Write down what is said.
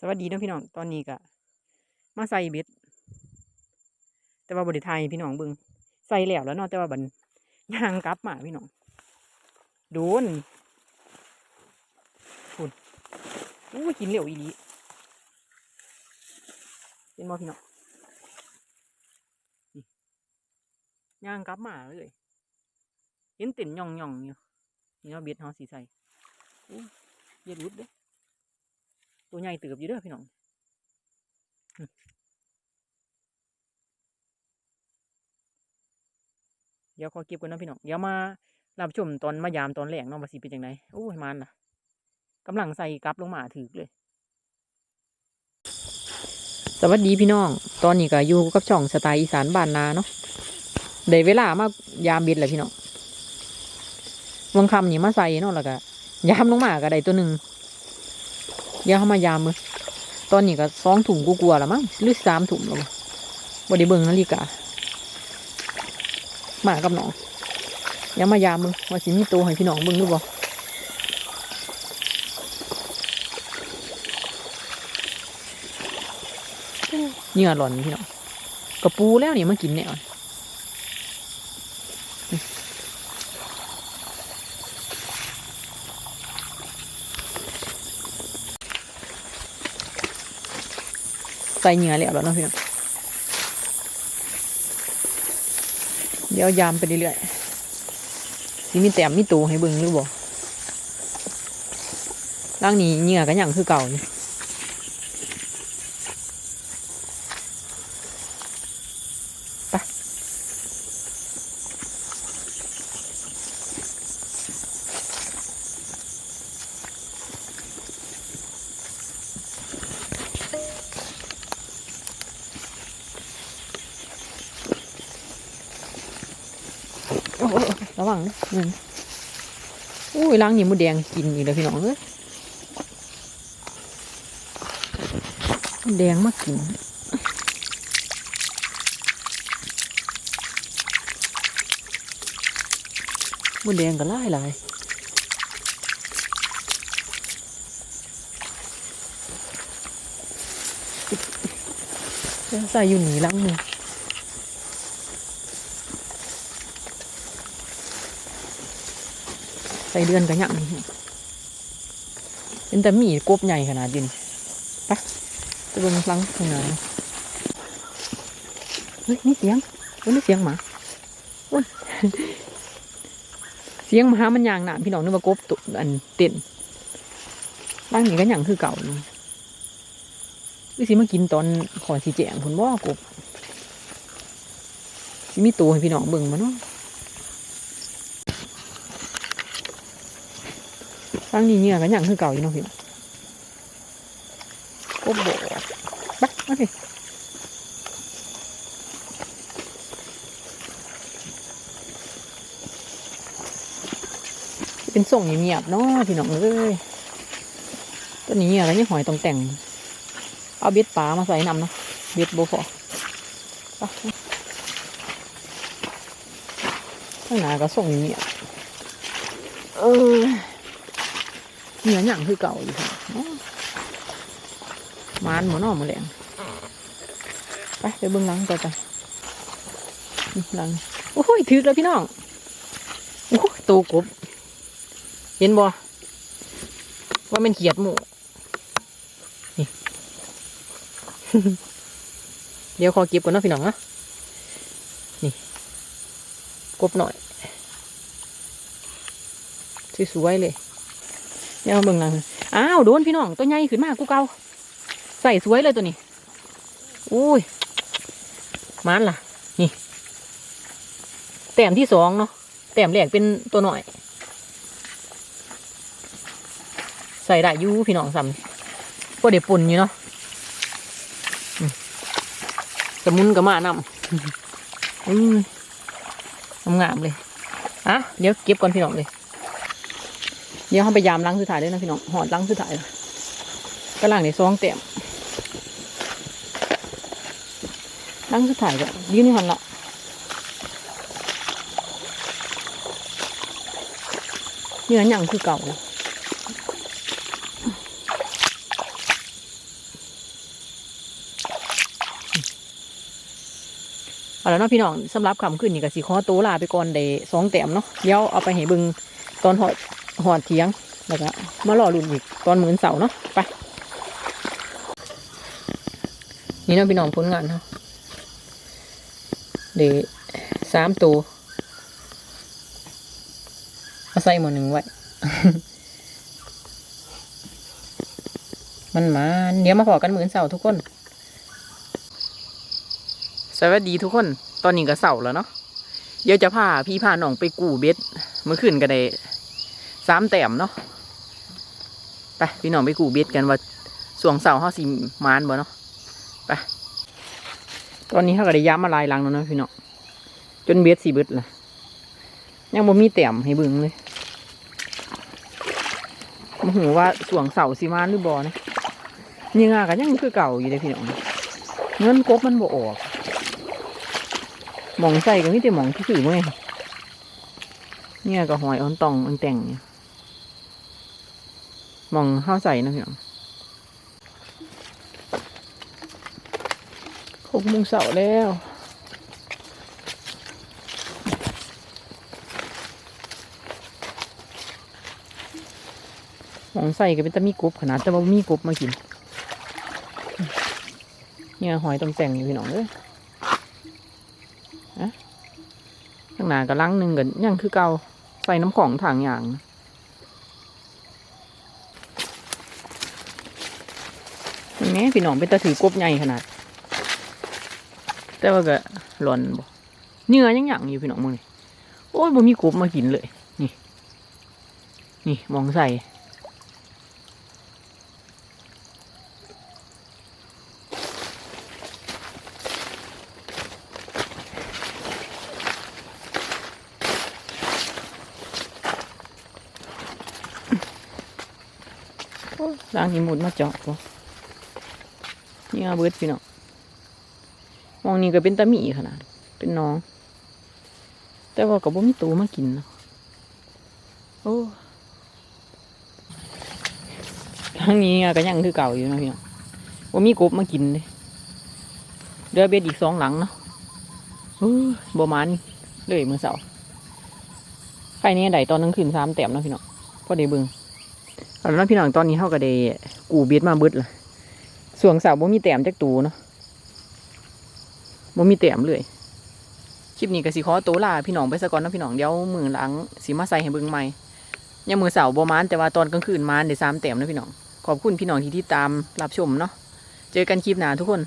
สวัสดีน้องพี่น้อง ตอนนี้ก็มาใส่เบ็ด แต่ว่าบริไทยพี่น้องเบึงใส่แล้วแล้วเนาะแต่ว่าบันยางกลับมาพี่น้องโดนฝุ่นอู้กินเหลวอีหลีเป็นบ่พี่น้องยางกลับมาเลยเห็นเต็นย่องย่องอยู่นี่เนาเบ็ดเฮาสีใส่อู้เบ็ดรุดเด้ ตัวใหญ่เติบอยู่เด้อพี่น้องเดี๋ยวขอเก็บกันนะพี่น้อง เดี๋ยวมารับชมตอนมายามตอนแรกเนาะว่าสิเป็นจังไดโอ้ยมันล่ะกำลังใส่กลับลงมาถือเลย สวัสดีพี่น้อง ตอนนี้ก็อยู่กับช่องสไตล์อีสานบ้านนาเนาะได้เวลามายามบ็ดแล้วพี่น้องวังคำนี่มาใส่เนาะแล้วก็ยามลงมาก็ได้ตัวหนึ่ง เดี๋ยวเขามายามมือตอนนี้ก็สองถุงกูกลัวละมั้งหรือสามถุงแล้วบ่ได้เบิงนาฬิกามากับน้องเดี๋ยวมายามมือว่าสิมีตัวให้พี่น้องเบิงหรือบ่เหงื่อหล่อนพี่น้องกระปูแล้วนี่มากินแน่น ใส่เหงื่อแล้วแล้วเนาะพี่น้องเดี๋ยวยามไปเรื่อยๆสิมีแต้มมีตูให้เบิ่งหรือบ่ร่างนี้เหงื่อกันอย่างคือเก่านี่ยู่ไปโอ้โอ้โอ้ ระวังนะเงินอุ้ยร่างนี้มดแดงกินอีกแล้วพี่น้องเอ้ยมดแดงมากินมดแดงก็ไล่หลายใส่อยู่หนีลังหนึ่งใส่เดือนกันยังเป็นแต่หมีกบใหญ่ขนาดยินไปจะเบิ่งลังข้างในเฮ้ยนี่เสียงเฮ้ยนี่เสียงหมาเสียงหมามันยางหนามพี่น้องนึกว่ากบตุอันเต้นร่างนี้ก็ยังคือเก่าอยู่วิสิมากินตอนขอสีแจงคุณว่ากบสิมีตัวให้พี่น้องเบิ่งมาเนาะ ร่างนี้เนี่ยก็ยังคือเก่าอยู่เนาะพี่น้องกบโบดไปมาสิเป็นส่งเงียบๆเนาะพี่น้องเอ้ยตัวนี้อะไรนี่หอยตรงแต่ง เอาเบ็ดปลามาใส่นำเนาะเบ็ดโบฟอข้างหน้าก็ส่งเงียบเออ เหนียหยั่งคือเก่าอยู่ค่ะเนาะมานหมอนอมมาแรงไปไปเบิ้งหลังต่อไปหลังโอ้ยถือแล้วพี่น้องโอ้ยโตกบ เห็นบ่ว่ามันเขียดหมูนี่เดี๋ยวขอเก็บก่อนนะพี่น้องนะนี่ กบหน่อยสวยๆเลย เดี๋ยวมาเบิ่งหลังอ้าวโดนพี่น้องตัวใหญ่ขึ้นมากกูเก่าใส่สวยเลยตัวนี้อุ้ยมันล่ะ นี่แต้มที่สองเนาะแต้มแรกเป็นตัวหน่อย ใส่ได้ยูพี่น้องซ้ำก็เดี๋ยวปุ่นอยู่เนาะสมุนกับมานำอืมงามเลยอะเดี๋ยวเก็บก่อนพี่น้องเลย เดี๋ยวเขาไปยามล้างสุดท้ายด้วยนะพี่น้องหอดล้างสุดท้ายกระหลังในซองเต็มล้างสุดท้ายก็ยืนนี่หันละเนื้อหยังคือเก่าเอาแล้วเนาะพี่น้องสำหรับคำขึ้นนี่ก็สีข้อโตลาไปก่อนเดสองแต้มเนาะเดี๋ยวเอาไปให้บึงตอนหอด หอดเทียงแล้วก็มารอรุ่นอีกตอนเหมื้อเสาเนาะไปนี่เนาะพี่น้องผลงานเนาะเดสามตัวเอาใส่หมดหนึ่งไว้ มันมาเดี๋ยวมาพอกันเหมื้อเสาทุกคน สวัสดีทุกคน ตอนนี้ก็เสาแล้วเนาะเดี๋ยวจะพาพี่พาน้องไปกูเบ็ดเมื่อคืนก็ได้ สามแต้มเนาะไปพี่น้องไปกูเบ็ดกันว่าสวงเสาร์เขาสิมานบ่เนาะไปตอนนี้เขาก็ได้ย้ำมาลายลังแล้วนะพี่น้องจนเบ็ดสีเบิดละยังบ่มีแต้มให้เบิ่งเลยมหูว่าสวงเสาสิมานหรือบ่นะนี่งากันยังคือเก่าอยู่เลยพี่น้องเงินกบมันบ่ออกหมองใส่ก็มีแต่หมองที่ถือมั้งเนี่ยก็หอยอ่อนตองออนแต่งเนี่ย มองข้าใส่นะพี่น้องหกโมงเสาร์แล้วมองใส่ก็เป็นตะมีกบขนาดแต่ว่ามีกบมากิน เนี่ยหอยต้องแต่งอยู่พี่น้องเอ้ยข้างหน้าก็ลังหนึ่งกันยังคือเก่าใส่น้ำของทางอย่างนะเห็นไห มพี่น้องเป็นตะถือกบใหญ่ขนาด แต่ว่าก็หล่อนบ่เนื้อยังหยังอยู่พี่น้องมึงนี่โอ้ยบ่มีกบมากินเลย นี่ นี่มองใส่ล้างหิมุดมาเจาะ นี่อาเบิดพี่น้องมองนี่ก็เป็นตะมีขนาด เป็นน้อง แต่ว่าก็บ่มีตัวมากินเนาะโอ้ทางนี้ก็ยังคือเก่าอยู่นะพี่น้องบ่มีกบมากินเลยเดือเบ็ดอีกสองหลังเนาะโอ้บ่มันเลยมือเสาร์ใครนี่ได้ตอนกลางคืนสามแต้มนะพี่น้องพอได้เบิ่งแล้วพี่น้องตอนนี้เขาก็ได้กูเบ็ดมาเบิดละ ส่วงเสาบ่มีแต้มจักตูเนาะบ่มีแต้มเลย คลิปนี้ก็สิขอตัวลาพี่น้องไปซะก่อนนะพี่น้องเดี๋ยวมือหลังสิมาใส่ให้เบิ่งใหม่ยังมือเสาบ่มานแต่ว่าตอนกลางคืนมานได้สามแต้มนะพี่น้องขอบคุณพี่น้องที่ติดตามรับชมเนาะเจอกันคลิปหน้าทุกคน